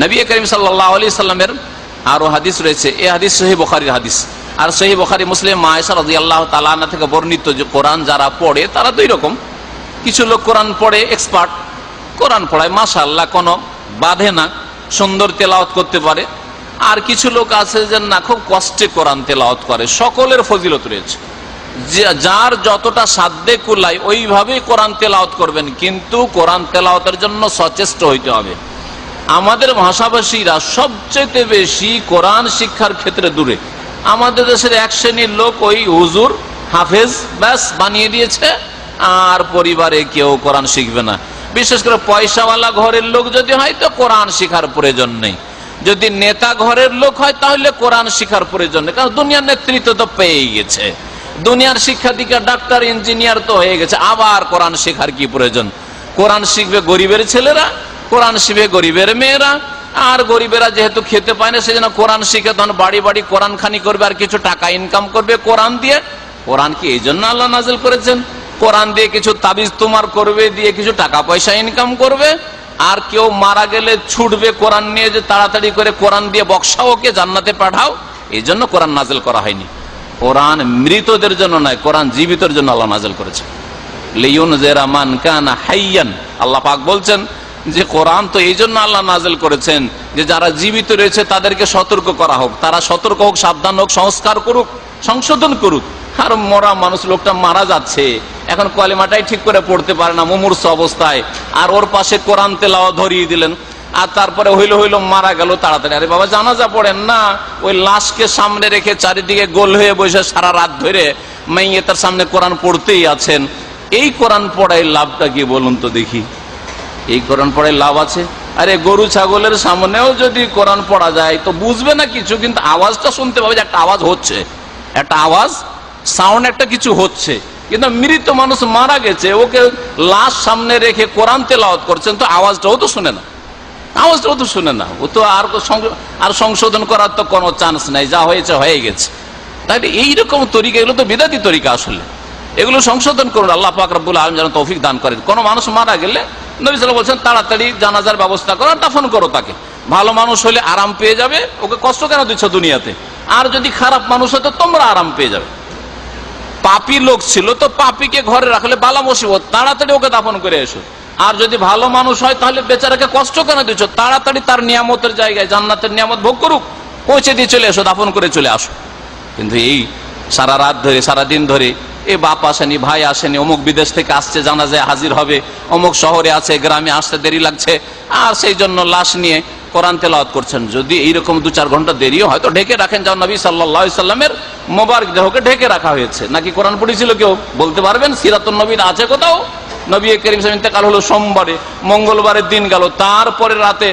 নবী করিম সাল্লাহ আলি সাল্লামের আরও হাদিস রয়েছে। এই হাদিস সহি বখারির হাদিস। আর সহি বখারি মুসলিম মায়েশা রাজি আল্লাহ তালানা থেকে বর্ণিত যে কোরআন যারা পড়ে, তারা দুই রকম। কিছু লোক কোরআন পড়ে এক্সপার্ট কোরআন পড়ায় মাসা আল্লাহ কোনো বাধে না, সুন্দর তেলাওয়াত করতে পারে। আর কিছু লোক আছে যে না, খুব কষ্টে কোরআন তেলাওয়াত করে। সকলের ফজিলত রয়েছে। যার যতটা সাধ্যে কুলায়, ওইভাবেই কোরআন তেলাওয়াত করবেন। কিন্তু কোরআন তেলাওয়াতের জন্য সচেষ্ট হইতে হবে। আমাদের ভাষাভাষীরা সবচেয়ে বেশি কোরআন শিক্ষার ক্ষেত্রে দূরে। আমাদের দেশের এক শ্রেণির লোক ওই হুজুর, হাফেজ, ব্যাস, বানিয়ে দিয়েছে, আর পরিবারে কেউ কোরআন শিখবে না। বিশেষ করে পয়সাওয়ালা ঘরের লোক যদি হয় তো কোরআন শিখার প্রয়োজন নেই। যদি নেতা ঘরের লোক হয় তাহলে কোরআন শিখার প্রয়োজন নেই, কারণ দুনিয়ার নেতৃত্ব তো পেয়ে গেছে। দুনিয়ার শিক্ষা দীক্ষা ডাক্তার, ইঞ্জিনিয়ার তো হয়ে গেছে, আবার কোরআন শেখার কি প্রয়োজন? কোরআন শিখবে গরিবের ছেলেরা কোরআন শিবে গরিবের মেয়েরা, আর গরিবেরা যেহেতু খেতে পায় না, সেজন্য কোরআন শিখে তখন বাড়ি বাড়ি কোরআন খানি করবে আর কিছু টাকা ইনকাম করবে কোরআন দিয়ে। কোরআন কি এই জন্য আল্লাহ নাজিল করেছেন? কোরআন দিয়ে কিছু তাবিজ তোমার করবে, দিয়ে কিছু টাকা পয়সা ইনকাম করবে, আর কেউ মারা গেলে ছুটবে কোরআন নিয়ে যে তাড়াতাড়ি করে কোরআন দিয়ে বক্সাও ওকে জান্নাতে পাঠাও এই জন্য কোরআন নাজিল করা হয়নি। কোরআন মৃতদের জন্য নয়, কোরআন জীবিতর জন্য আল্লাহ নাজিল করেছে লিউন জেরামান কানা হাইয়ান, আল্লাহ পাক বলছেন যে কোরআন তো এই জন্য আল্লাহ নাজেল করেছেন যে যারা জীবিত রয়েছে তাদেরকে সতর্ক করা হোক। তারা সতর্ক হোক, সাবধান হোক, সংস্কার করুক, সংশোধন করুক। আর মরা মানুষ লোকটা মারা যাচ্ছে। এখন কলিমাটাই ঠিক করে পড়তে পারে না, মুমূর্ষ অবস্থায়। আর ওর পাশে কোরআন তেলাওয়া ধরিয়ে দিলেন। আর তারপরে হইল হইল মারা গেল তাড়াতাড়ি। আরে বাবা, জানাজা পড়েন না। ওই লাশকে সামনে রেখে চারিদিকে গোল হয়ে বসে সারা রাত ধরে মেয়ে তার সামনে কোরআন পড়তেই আছেন। এই কোরআন পড়াই লাভটা কি বলুন তো দেখি। এই কোরআন পড়াই লাভ আছে? আরে গরু, ছাগলের সামনেও যদি কোরআন পড়া যায়, তো বুঝবে না কিছু, কিন্তু আওয়াজটা শুনতে পাবে যে একটা আওয়াজ হচ্ছে। একটা আওয়াজ সাউন্ড একটা কিছু হচ্ছে। কিন্তু মৃত মানুষ মারা গেছে, ওকে লাশ সামনে রেখে কোরআন তেলাওয়াত করছেন, তো আওয়াজটাও তো শুনে না। আওয়াজটাও তো শুনে না। ও তো আর আর সংশোধন করার তো কোনো চান্স নাই, যা হয়েছে হয়ে গেছে। তাই এইরকম তরিকা, এগুলো তো বিদাতি তরিকা আসলে। এগুলো সংশোধন করুন, আল্লাহ পাক রব্বুল আলম যেন তৌফিক দান করেন। কোনো মানুষ মারা গেলে নবী সাল্লাল্লাহু বলছেন তাড়াতাড়ি জানাজার ব্যবস্থা করো দাফন করো তাকে। ভালো মানুষ হলে আরাম পেয়ে যাবে, ওকে কষ্ট কেন দিচ্ছ দুনিয়াতে? আর যদি খারাপ মানুষ হতো তোমরা আরাম পেয়ে যাবে। পাপি লোক ছিল তো পাপিকে ঘরে রাখলে বালা মুসিবত তাড়াতাড়ি ওকে দাফন করে এসো। আর যদি ভালো মানুষ হয় তাহলে বেচারাকে কষ্ট কেন দিচ্ছ? তাড়াতাড়ি তার নিয়ামতের জায়গায়, জান্নাতের নিয়ামত ভোগ করুক, পৌঁছে দিয়ে চলে এসো, দাফন করে চলে আসো। কিন্তু এই সারা রাত ধরে, সারা দিন ধরে এ বাপ আসেনি, ভাই আসেনি, অমুক বিদেশ থেকে আসছে জানা যায় হাজির হবে, অমুক শহরে আছে, গ্রামে আসতে দেরি লাগছে। আর সেই জন্য লাশ নিয়ে কোরআন তেলাওয়াত করছেন। যদি এইরকম দু চার ঘণ্টা দেরিও হয়, তো ঢেকে রাখেন যাও নবী সাল্লাহ সাল্লামের মোবারক দেহকে ঢেকে রাখা হয়েছে। নাকি কোরআন পড়েছিল কেউ? বলতে পারবেন সিরাতুল নবীর আছে কোথাও? নবী করিম সাহেব ইন্তেকাল হলো সোমবারে, মঙ্গলবারের দিন গেল, তারপরে রাতে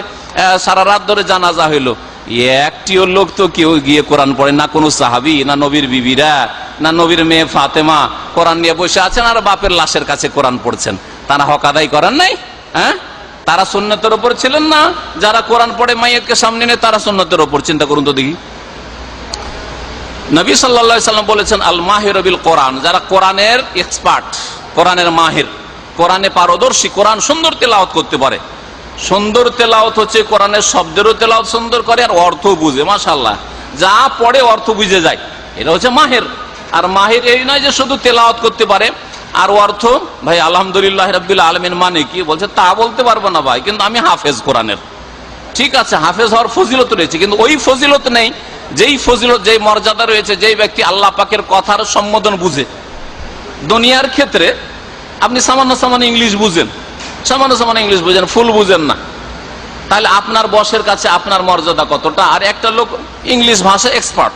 সারা রাত ধরে জানাজা হইল। একটিও লোক তো কেউ গিয়ে কোরআন পড়ে না, কোনো সাহাবি, না নবীর বিবিরা, না নবীর মেয়ে ফাতেমা। কোরআন নিয়ে বসে আছেন আর বাপের লাশের কাছে কোরআন পড়ছেন। তারা হক আদায় করেন নাই? হ্যাঁ? তারা সুন্নতের ওপর ছিলেন না? যারা কোরআন পড়ে মাইয়াকে সামনে নিয়ে তারা সুন্নতের ওপর চিন্তা করুন তো দেখি। নবী সাল্লা সাল্লাম বলেছেন, আল মাহির বিল কোরআন। যারা কোরআনের এক্সপার্ট, কোরআনের মাহির, কোরআনে পারদর্শী, কোরআন সুন্দর তেলাওয়াত করতে পারে। সুন্দর তেলাওয়াত হচ্ছে কোরআনের শব্দেরও তেলাওয়াত সুন্দর করে আর অর্থ বুঝে মাশাল্লাহ যা পড়ে অর্থ বুঝে যায়। এটা হচ্ছে মাহের। আর মাহের এই নয় যে শুধু তেলাওয়াত করতে পারে, আর অর্থ, ভাই, আলহামদুলিল্লাহ রবিল আলমিন মানে কি? বলছে, তা বলতে পারব না, ভাই, কিন্তু আমি হাফেজ কোরআনের। ঠিক আছে, হাফেজ হওয়ার ফজিলত রয়েছে, কিন্তু ওই ফজিলত নেই, যেই ফজিলত, যেই মর্যাদা রয়েছে, যেই ব্যক্তি আল্লাহ পাকের কথার সম্বোধন বুঝে। দুনিয়ার ক্ষেত্রে আপনি সামান্য সামান্য ইংলিশ বুঝেন সামান্য সামান্য ইংলিশ বুঝেন ফুল বুঝেন না। তাহলে আপনার বসের কাছে আপনার মর্যাদা কতটা? আর একটা লোক ইংলিশ ভাষা এক্সপার্ট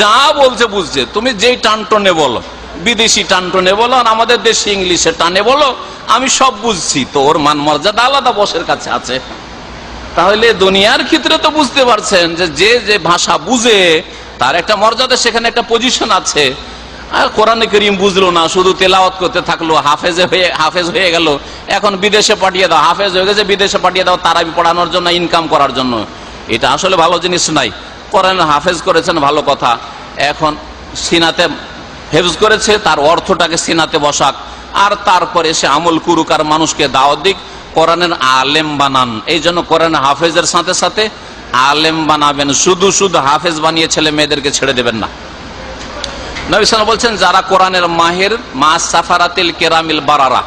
যা বলছে বুঝছে। তুমি যেই টানটনে বলো, বিদেশি টানটনে বলো, আর আমাদের দেশে ইংলিশে টানে বলো, আমি সব বুঝছি। তো ওর মান মর্যাদা আলাদা, বসের কাছে আছে। তাহলে দুনিয়ার ক্ষেত্রে তো বুঝতে পারছেন যে যে ভাষা বুঝে, তার একটা মর্যাদা, সেখানে একটা পজিশন আছে। আর কোরআনে করিম বুঝলো না, শুধু তেলাওয়াত করতে থাকল, হাফেজে হয়ে হাফেজ হয়ে গেল। এখন বিদেশে পাঠিয়ে দাও, হাফেজ হয়ে গেছে, বিদেশে পাঠিয়ে দাও তারাবি পড়ানোর জন্য ইনকাম করার জন্য। এটা আসলে ভালো জিনিস নাই। কোরআন হাফেজ করেছেন, ভালো কথা। এখন সিনাতে হেফজ করেছে, তার অর্থটাকে সিনাতে বসাক। আর তারপরে সে আমল কুরুক আর মানুষকে দাওয়াত দিক, কোরআনের আলেম বানান। এই জন্য কোরআন হাফেজের সাথে সাথে আলেম বানাবেন। শুধু শুধু হাফেজ বানিয়ে ছেলে মেয়েদেরকে ছেড়ে দেবেন না। নবী সাল্লাম বলছেন, যারা কোরআনের মাহের, মা সাফারাতিল কেরামিল বারারা,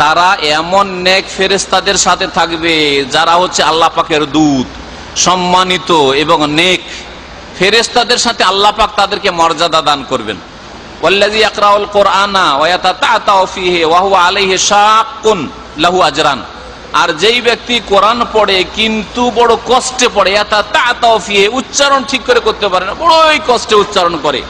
তারা এমন নেক ফেরেস্তাদের সাথে থাকবে, যারা হচ্ছে আল্লাহ পাকের দূত, সম্মানিত এবং নেক। ফেরেস্তাদের সাথে আল্লাহ পাক তাদেরকে মর্যাদা দান করবেন। ওয়াল্লাযী ইয়াকরাউল কোরআনা ওয়া ইয়াতাতাআতাউ ফীহি ওয়া হুয়া আলাইহি শাক্কুন লাহু আজরান। আর যেই ব্যক্তি কোরআন পড়ে, কিন্তু বড় কষ্টে পড়ে ইয়াতাতাআতাউ ফীহি, উচ্চারণ ঠিক করে করতে পারে না, বড়ই কষ্টে উচ্চারণ করে।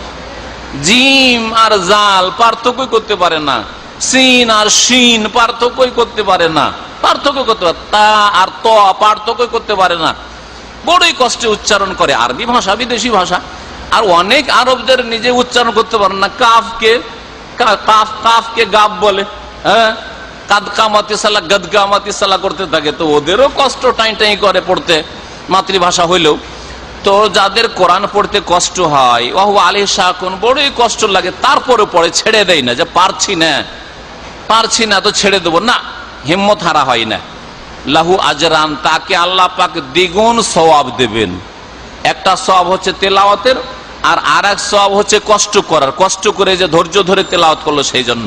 জিম আর জাল পার্থক্য করতে পারে না। সিন আর শিন পার্থক্যই করতে পারে না। পার্থক্য করতে পারে তা আর ত পার্থক্য করতে পারে না। বড়ই কষ্টে উচ্চারণ করে আরবি ভাষা, বিদেশি ভাষা। আর অনেক আরবদের নিজে উচ্চারণ করতে পারে না। কাফকে কাফ, কাফকে গাব বলে হ্যাঁ? কাদকামাতি সালা গদকামাতি সালা করতে থাকে। তো ওদেরও কষ্ট টাই টাই করে পড়তে। মাতৃভাষা হইলেও। তো যাদের কোরআন পড়তে কষ্ট হয় ওহ আলী শাহন বড়ই কষ্ট লাগে তারপরে পড়ে ছেড়ে দেয় না, যে পারছি না পারছি না তো ছেড়ে দেবো। না, হিম্মত হারা হয় না। লাহু আজরান, তাকে আল্লাহ পাক দ্বিগুণ সওয়াব দেবেন। একটা সব হচ্ছে তেলাওয়াতের, আর আর এক সব হচ্ছে কষ্ট করার। কষ্ট করে যে ধৈর্য ধরে তেলাওয়াত করল সেই জন্য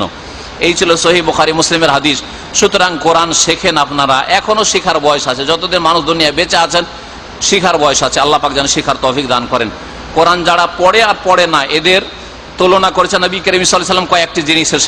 এই ছিল সহি বুখারি মুসলিমের হাদিস। সুতরাং কোরআন শেখেন আপনারা, এখনও শেখার বয়স আছে। যতদিন মানুষ দুনিয়া বেঁচে আছেন শিখার বয়স আছে। আল্লাহ পাক যেন শিখার তৌফিক দান করেন। কোরআন যারা পড়ে আর পড়ে না, এদের তুলনা করেছেন নবী করিম সাল্লাল্লাহু আলাইহি সাল্লাম কয়েকটি জিনিসের